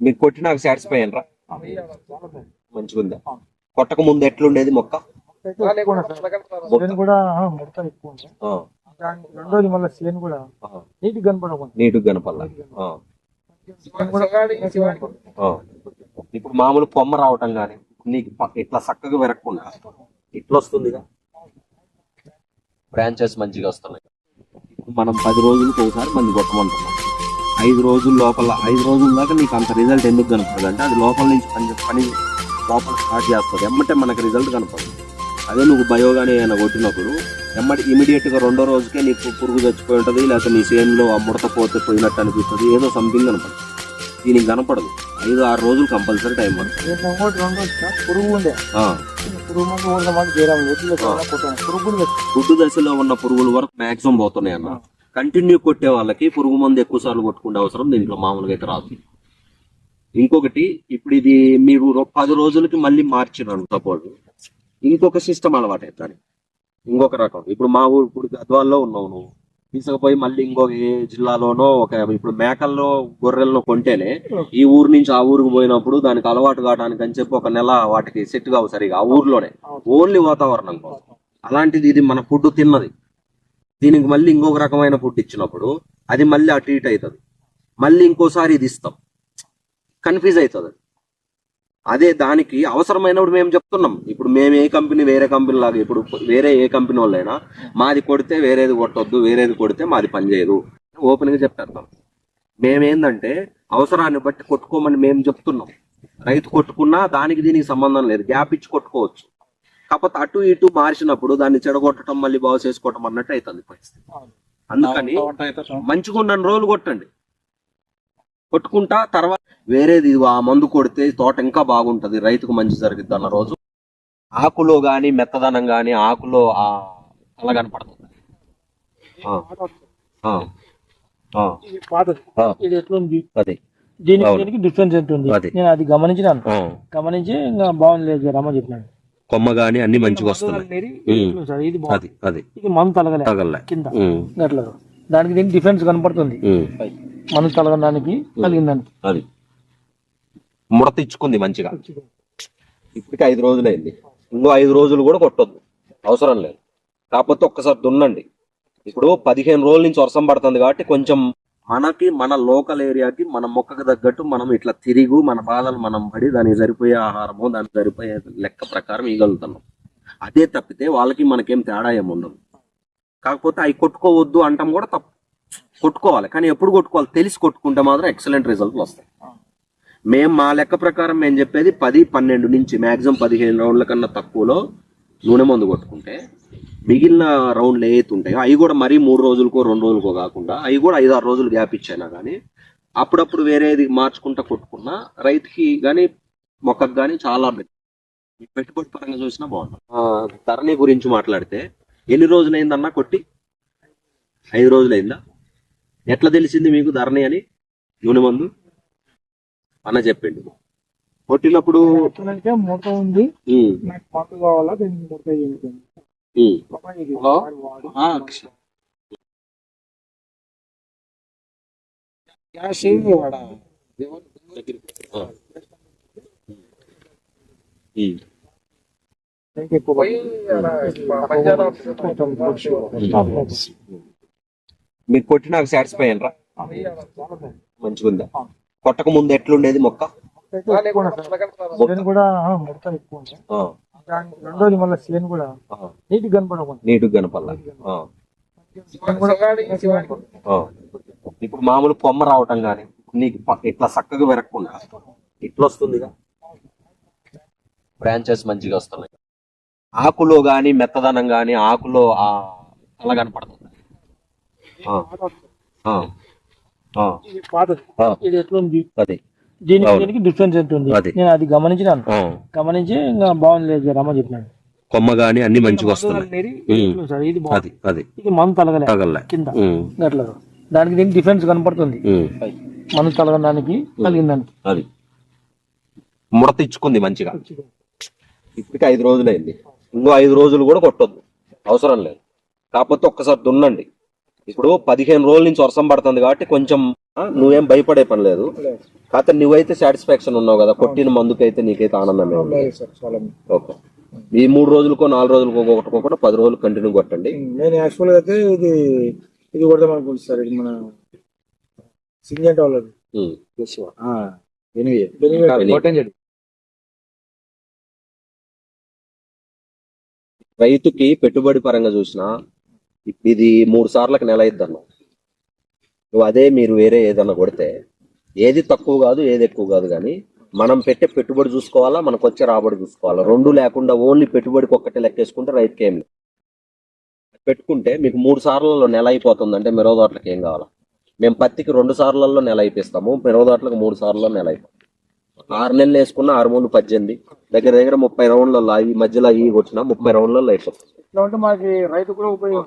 మీరు కొట్టి నాకు సాటిస్ఫై అయినరా? మంచిగా ఉందా కొట్టక ముందు ఎట్లుండేది మొక్క? కూడా ముడత ఎక్కువ రెండోది మళ్ళీ నీటి కనపడకుండా. ఇప్పుడు మామూలు కొమ్మ రావటం కానీ నీకు ఇట్లా చక్కగా విరగకుండా ఇట్లా వస్తుందిగా బ్రాంచెస్ మంచిగా వస్తున్నాయి. ఇప్పుడు మనం పది రోజులకి ఒకసారి మంది కొట్టమంటున్నాం. ఐదు రోజుల లోపల ఐదు రోజుల దాకా నీకు అంత రిజల్ట్ ఎందుకు కనపడదు? అంటే అది లోపల నుంచి పని పని లోపల స్టార్ట్ చేస్తుంది ఎమ్మటే మనకి రిజల్ట్ కనపడదు. అదే నువ్వు బయోగానే ఏమైనా కొట్టినప్పుడు ఎమ్మటి ఇమీడియట్గా రెండో రోజుకే నీకు పురుగు చచ్చిపోయి ఉంటుంది లేకపోతే నీ చేనులో ఆ ముడత పోతే పోయినట్టు అనిపిస్తుంది ఏదో సంథింగ్ కనపడదు. దీనికి కనపడదు. ఐదు ఆరు రోజులు కంపల్సరీ టైం పురుగు దశలో ఉన్న పురుగుల వరకు మాక్సిమం పోతున్నాయి అన్న కంటిన్యూ కొట్టే వాళ్ళకి పురుగు మందు ఎక్కువ సార్లు కొట్టుకునే అవసరం దీంట్లో మామూలుగా అయితే రాదు. ఇంకొకటి ఇప్పుడు ఇది మీరు పది రోజులకి మళ్ళీ మార్చినారు సపోజ్. ఇంకొక సిస్టమ్ అలవాటు అవుతాను ఇంకొక రకం. ఇప్పుడు మా ఊరు ఇప్పుడు గద్వాల్లో ఉన్నావు నువ్వు. తీసుకుపోయి మళ్ళీ ఇంకొక ఏ జిల్లాలోనో ఒక ఇప్పుడు మేకల్లో గొర్రెలను కొంటేనే ఈ ఊరు నుంచి ఆ ఊరికి పోయినప్పుడు దానికి అలవాటు కావడానికి అని చెప్పి ఒక నెల వాటికి సెట్ కావు సరిగా ఆ ఊర్లోనే. ఓన్లీ వాతావరణం కోసం. అలాంటిది ఇది మన ఫుడ్ తిన్నది. దీనికి మళ్ళీ ఇంకొక రకమైన ఫుడ్ ఇచ్చినప్పుడు అది మళ్ళీ అటు ఇటు అవుతుంది. మళ్ళీ ఇంకోసారి ఇది ఇస్తాం. కన్ఫ్యూజ్ అవుతుంది. అది. అదే దానికి అవసరమైనప్పుడు మేము చెప్తున్నాం. ఇప్పుడు మేము ఏ కంపెనీ వేరే కంపెనీ లాగా ఇప్పుడు వేరే ఏ కంపెనీ వాళ్ళైనా మాది కొడితే వేరేది కొట్టొద్దు వేరేది కొడితే మాది పనిచేయదు ఓపెన్గా చెప్పేస్తాం మేమేందంటే అవసరాన్ని బట్టి కొట్టుకోమని మేము చెప్తున్నాం. రైతు కొట్టుకున్నా దానికి దీనికి సంబంధం లేదు. గ్యాప్ ఇచ్చి కొట్టుకోవచ్చు. కాకపోతే అటు ఇటు మార్చినప్పుడు దాన్ని చెడగొట్టడం మళ్ళీ బాగు చేసుకోవటం అన్నట్టు అవుతుంది పరిస్థితి. అందుకని మంచిగా ఉన్న రోజులు కొట్టండి. కొట్టుకుంటా తర్వాత వేరేది ఆ మందు కొడితే తోట ఇంకా బాగుంటది రైతుకు మంచి జరుగుద్ది అన్న రోజు. ఆకులో గాని మెత్తదనం గాని ఆకులో ఆ అలా కనపడుతుంది అది. దీనికి డిఫరెన్స్ అది. నేను అది గమనించినాను. గమనించి ఇంకా బాగుంది రమ్మ చెప్పినాను కొమ్మ గాని అన్ని మంచిగా వస్తున్నాయి. అది అది. ఇది మందు తలగలే తగలే కింద. ఉమ్, అట్లా దానికి దీనికి డిఫరెన్స్ కనపడుతుంది. మందు తలగడానికి కలిగిందానికి అది. ముడత ఇచ్చుకుంది మంచిగా. ఇప్పటికి ఐదు రోజులైంది. ఇంకో ఐదు రోజులు కూడా కొట్టొద్దు. అవసరం లేదు. కాకపోతే ఒక్కసారి దున్నండి. ఇప్పుడు పదిహేను రోజుల నుంచి వర్షం పడుతుంది కాబట్టి కొంచెం మనకి మన లోకల్ ఏరియాకి మన మొక్కకు తగ్గట్టు మనం ఇట్లా తిరిగి మన బాధలు మనం పడి దానికి సరిపోయే ఆహారము దానికి సరిపోయే లెక్క ప్రకారం ఇవ్వగలుగుతున్నాం. అదే తప్పితే వాళ్ళకి మనకేం తేడా ఏమి ఉండదు. కాకపోతే అవి కొట్టుకోవద్దు అంటాం కూడా తప్పు. కొట్టుకోవాలి కానీ ఎప్పుడు కొట్టుకోవాలి? తెలిసి కొట్టుకుంటే మాత్రం ఎక్సలెంట్ రిజల్ట్లు వస్తాయి. మేము మా లెక్క ప్రకారం మేము చెప్పేది పది పన్నెండు నుంచి మ్యాక్సిమం పదిహేను రౌండ్ల కన్నా తక్కువలో నూనె మందు కొట్టుకుంటే మిగిలిన రౌండ్లు ఏవైతే ఉంటాయో అవి కూడా మరీ మూడు రోజులకో రెండు రోజులకో కాకుండా అవి కూడా ఐదు ఆరు రోజులు గ్యాప్ ఇచ్చాయినా కానీ అప్పుడప్పుడు వేరేది మార్చుకుంటా కొట్టుకున్నా రైతుకి కానీ మొక్కకు కానీ చాలా పెట్టుబడి పరంగా చూసినా బాగుంటుంది ధరణి గురించి మాట్లాడితే ఎన్ని రోజులైందన్నా కొట్టి? ఐదు రోజులైందా? ఎట్లా తెలిసింది మీకు ధరణి అని? నూనె మందు? అన్న చెప్పిండు. కొట్టినప్పుడు ఉంది. కావాలా? హలో? వాడు. మీరు కొట్టి నాకు సాటిస్ఫై అయినరా మంచిగా ఉందా కొట్టక ముందు ఎట్లుండేది మొక్క? కూడా ఎక్కువ రెండోది మళ్ళీ చేను కూడా. నీటి కనపడకుండా. ఇప్పుడు మామూలు కొమ్మ రావటం కానీ నీకు ఇట్లా చక్కగా విరగకుండా ఇట్లా వస్తుందిగా. బ్రాంచెస్ మంచిగా వస్తున్నాయి. ఆకులో గాని మెత్తదనం గాని ఆకులో ఆ అలా కనపడుతుంది. ఆ, ఆ, ఆ, ఇది పాతది. ఆ, ఇది ఎట్లుంది? అది. దీనికి డిఫరెన్స్ ఎంత ఉంది? అది. నేను అది గమనించినాను. ఆ, గమనించి ఇంకా బాగుంది రమ్మ చెప్పినాను కొమ్మ గాని అన్ని మంచిగా వస్తున్నాయి. ఇది సార్? ఇది బాగుంది. అది అది. ఇది మందు తలగలే తగలే కింద. ఉమ్, అట్లా దానికి దీనికి డిఫరెన్స్ కనపడుతుంది. ఉమ్, మందు తలగడానికి కలిగిందానికి అది. ముడత ఇచ్చుకుంది మంచిగా. ఇప్పటికి ఐదు రోజులైంది. ఇంకో ఐదు రోజులు కూడా కొట్టొద్దు. అవసరం లేదు. కాకపోతే ఒక్కసారి దున్నండి. ఇప్పుడు పదిహేను రోజుల నుంచి వర్షం పడుతుంది కాబట్టి కొంచెం నువ్వేం భయపడే పని లేదు. కాకపోతే నువ్వైతే సాటిస్ఫాక్షన్ ఉన్నావు కదా కొట్టిన మందుకైతే నీకైతే ఆనందమే ఉంది. ఓకే. ఈ మూడు రోజులకో నాలుగు రోజులకో ఒకటి కూడా పది రోజులు కంటిన్యూ కొట్టండి. నేను యాక్చువల్గా అయితే ఇది ఇది కొడదాం అనుకుంటున్నా సార్ ఇది మన సింగెంట్ వాళ్ళది. రైతుకి పెట్టుబడి పరంగా చూసినా ఇది మూడు సార్లకు నెల అయిద్ది అన్నావు. నువ్వు అదే మీరు వేరే ఏదన్నా కొడితే ఏది తక్కువ కాదు ఏది ఎక్కువ కాదు కానీ మనం పెట్టే పెట్టుబడి చూసుకోవాలా మనకు వచ్చే రాబడి చూసుకోవాలా? రెండు లేకుండా ఓన్లీ పెట్టుబడికి ఒక్కటే లెక్కేసుకుంటే రైతుకి ఏం లేదు. పెట్టుకుంటే మీకు మూడు సార్లలో నెల అయిపోతుంది అంటే మిరవ తోటలకు ఏం కావాలా? మేము పత్తికి రెండు సార్లలో నెల అయిపిస్తాము మిరవ తోటలకు మూడు సార్లలో నెల అయిపోతుంది. ఆరు నెలలు వేసుకున్న ఆరు మూడు పద్దెనిమిది దగ్గర దగ్గర ముప్పై రౌండ్లలో ఈ మధ్యలో ఈ కొట్టిన ముప్పై రౌండ్లలో అయిపోతుంది. మనకి రైతు కూడా ఉపయోగం